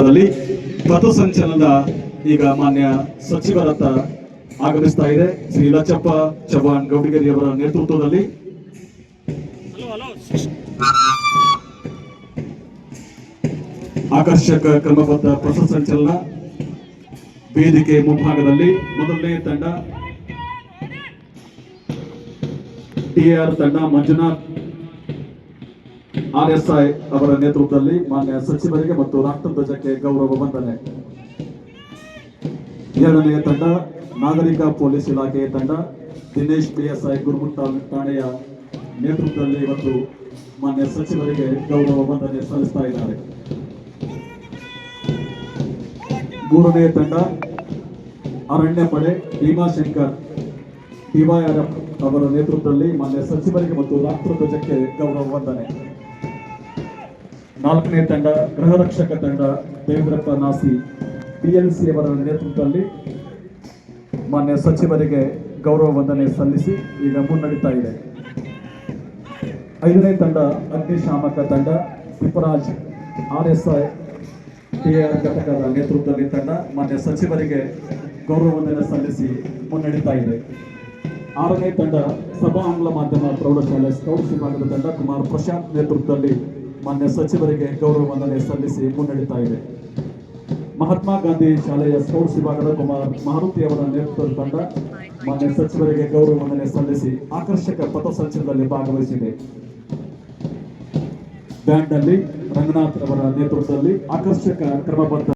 ಅದರಲ್ಲಿ ಪಥಸಂಚಲನ ಈಗ ಮಾನ್ಯ ಸಚಿವರತ್ತ ಆಗಮಿಸ್ತಾ ಇದೆ. ಶ್ರೀ ಲಚ್ಚಪ್ಪ ಚವ್ಹಾಣ್ ಗೌಡಿಗೇರಿ ಅವರ ನೇತೃತ್ವದಲ್ಲಿ. ಆಕರ್ಷಕ ಕ್ರಮಬದ್ಧ ಪಥಸಂಚಲನ ವೇದಿಕೆ ಮುಂಭಾಗದಲ್ಲಿ ಮೊದಲನೇ ತಂಡ. ಟಿಆರ್ ತಂಡ ಮಂಜುನಾಥ್ ಆರ್ಎಸ್ಐ ಅವರ ನೇತೃತ್ವದಲ್ಲಿ ಮಾನ್ಯ ಸಚಿವರಿಗೆ ಮತ್ತು ರಾಷ್ಟ್ರಧ್ವಜಕ್ಕೆ ಗೌರವ ವಂದನೆ. ಎರಡನೆಯ ತಂಡ ನಾಗರಿಕ ಪೊಲೀಸ್ ಇಲಾಖೆಯ ತಂಡ, ದಿನೇಶ್ ಪಿಎಸ್ಐ ಗುರುಮುಟ್ಟ ಠಾಣೆಯ ನೇತೃತ್ವದಲ್ಲಿ ಇವತ್ತು ಮಾನ್ಯ ಸಚಿವರಿಗೆ ಗೌರವ ವಂದನೆ ಸಲ್ಲಿಸ್ತಾ ಇದ್ದಾರೆ. ಮೂರನೆಯ ತಂಡ ಅರಣ್ಯ ಪಡೆ ಭೀಮಾಶಂಕರ್ ಡಿವೈಆರ್ಎಫ್ ಅವರ ನೇತೃತ್ವದಲ್ಲಿ ಮಾನ್ಯ ಸಚಿವರಿಗೆ ಮತ್ತು ರಾಷ್ಟ್ರಧ್ವಜಕ್ಕೆ ಗೌರವ ವಂದನೆ. ನಾಲ್ಕನೇ ತಂಡ ಗೃಹ ರಕ್ಷಕ ತಂಡ, ದೇವೇಂದ್ರಪ್ಪ ನಾಸಿ, ಪಿಎಲ್ಸಿ ಅವರ ನೇತೃತ್ವದಲ್ಲಿ ಮಾನ್ಯ ಸಚಿವರಿಗೆ ಗೌರವ ವಂದನೆ ಸಲ್ಲಿಸಿ ಈಗ ಮುನ್ನಡೀತಾ ಇದೆ. ಐದನೇ ತಂಡ, ಅಗ್ನಿಶಾಮಕ ತಂಡ, ತಿಪ್ಪರಾಜ್ ಆರ್ಎಸ್ಐ ಟಿಆರ್ ಘಟಕದ ನೇತೃತ್ವದಲ್ಲಿ ತಂಡ ಮಾನ್ಯ ಸಚಿವರಿಗೆ ಗೌರವ ವಂದನೆ ಸಲ್ಲಿಸಿ ಮುನ್ನಡೀತಾ ಇದೆ. ಆರನೇ ತಂಡ, ಸಭಾ ಆಂಗ್ಲ ಮಾಧ್ಯಮ ಪ್ರೌಢಶಾಲೆ ಸ್ಕೌಟ್ಸ್ ವಿಭಾಗದ ತಂಡ ಕುಮಾರ್ ಪ್ರಶಾಂತ್ ನೇತೃತ್ವದಲ್ಲಿ ಮಾನ್ಯ ಸಚಿವರಿಗೆ ಗೌರವ ವಂದನೆ ಸಲ್ಲಿಸಿ ಮುನ್ನಡೀತಾ ಇದೆ. ಮಹಾತ್ಮ ಗಾಂಧಿ ಶಾಲೆಯ ಸ್ಕೌಟ್ಸ್ ವಿಭಾಗದ ಕುಮಾರ್ ಮಾರುತಿ ಅವರ ನೇತೃತ್ವದ ತಂಡ ಮಾನ್ಯ ಸಚಿವರಿಗೆ ಗೌರವ ವಂದನೆ ಸಲ್ಲಿಸಿ ಆಕರ್ಷಕ ಪಥಸಂಚಲನದಲ್ಲಿ ಭಾಗವಹಿಸಿದೆ. ಬ್ಯಾಂಡ್ನಲ್ಲಿ ರಂಗನಾಥ್ ಅವರ ನೇತೃತ್ವದಲ್ಲಿ ಆಕರ್ಷಕ ಕ್ರಮಬದ್ಧ